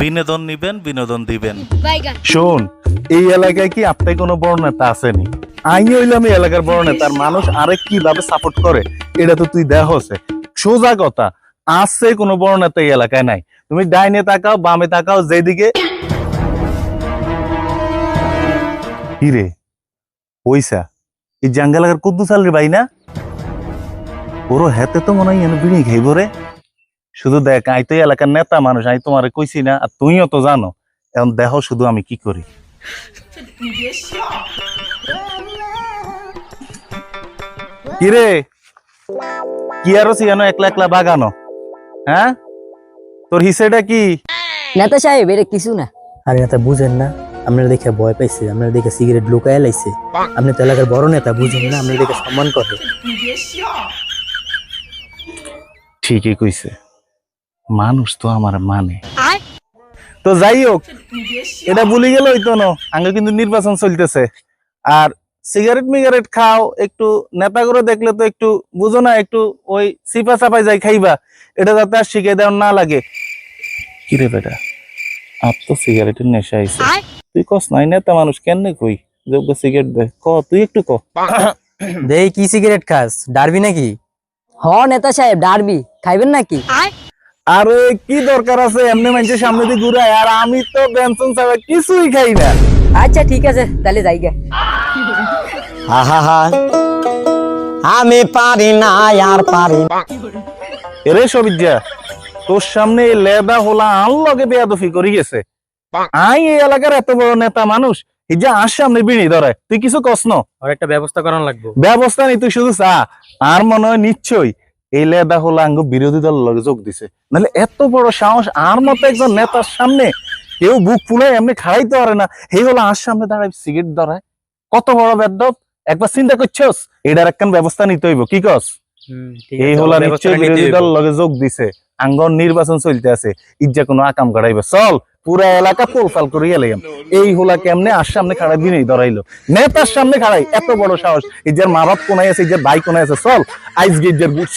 বিনোদন নিবেন বিনোদন দিবেন। শোন এই এলাকায় কি আপনার কোনো বড় নেতা আসেনি? আমি হইলাম এই এলাকার বড় নেতার মানুষ আরেক কীভাবে সাপোর্ট করে? এটা তো তুই দেখ হচ্ছে। সোজা কথা আছে কোনো বড় নেতা এই এলাকায় নাই। তুমি ডাইনে তাকাও বামে তাকাও যেদিকে কি রে পয়সা? এই জাঙ্গা লাগার কদ্দু চাল রে ভাই না? ওরও হাতে তো মনে হয় এনে বিড়ি খাইব রে। শুধু দেখ আই তো এলাকার নেতা মানুষ আমি তোমারে কইছি না আর তুইও তো জানো। এখন দেখো শুধু আমি কি করি। কিরে? কি আরও সিয়ানো একলা একলা বাগানো? হ্যাঁ? তোর হিসেটা কি? নেতা সাহেব এটা কিছু না। আরে নেতা বুঝেন না আপনারা দেখে ভয় পাইছে আপনারা দেখে সিগারেট লুকায় লাইছে। আপনি তো এলাকার বড় নেতা বুঝেন না আপনারা দেখে সম্মান করে। ঠিকই কইছে। মানুষ তো আমার মানে। তো যাই হোক এটা ভুলে গেল হইতো না আগে কিন্তু নির্বাচন চলতেছে। আর সিগারেট মিগারেট খাও একটু নেতা করে দেখলে তো একটু বুঝো না একটু ওই সিপা চাপাই যাই খাইবা এটা যাতে আর শিখে দেওয়ার না লাগে। কিরে বেটা আপ তো সিগারেটের নেশা আইছে। তুই কস নাই নেতা মানুষ কেন কই? যোগ্য সিগারেট দে ক তুই একটু ক। দেই কি সিগারেট খাস ডারবি নাকি? হ নেতা সাহেব ডারবি খাইবেন নাকি? আরে কি দরকার আছে? এমনি মানুষের সামনে দিয়ে ঘুরায় আর আমি তো বেনসন ছাড়া কিছুই খাই না। আচ্ছা ঠিক আছে তাহলে যাইগে আহা আমি পারি না আর পারি না। এরে সবিদ্যা তোর সামনে এই লেদা হোলা আন লগে বেয়াদফি করি গেছে। আই এই এলাকার এত বড় নেতা মানুষ এই যে আর সামনে বিড়ি ধরে তুই কিছু কস ন? আর একটা ব্যবস্থা করানো লাগবে। ব্যবস্থা নেই তুই শুধু চা। আর মনে হয় নিশ্চয়ই এই লেদা হোলা আঙ্গ বিরোধী দল লগে যোগ দিছে। নাহলে এত বড় সাহস আর মতো একজন নেতার সামনে কেউ বুক ফুলে এমনি খাড়াইতে পারে না। এই হলো আর সামনে দাঁড়ায় সিগারেট ধরায়। কত বড় বেদ্যপ একবার চিন্তা করছস এটার একখান ব্যবস্থা নিতে হইব কি কস? এই হলা নিশ্চয় বিরোধী দল লগে যোগ দিছে। আঙ্গন নির্বাচন চলতে আছে। ইজ্জা কোনো আকাম কাটাইবে। চল। পুরা এলাকা পোলপাল করে গেলাম এই হোলা কেমনে আর সামনে খাড়াই দিনেই ধরাইলো? নেতার সামনে খাড়াই এত বড় সাহস। এই যার মা বাপ কোনায় আছে, এই যে ভাই কোনায় আছে, চল আইস গেট বুঝ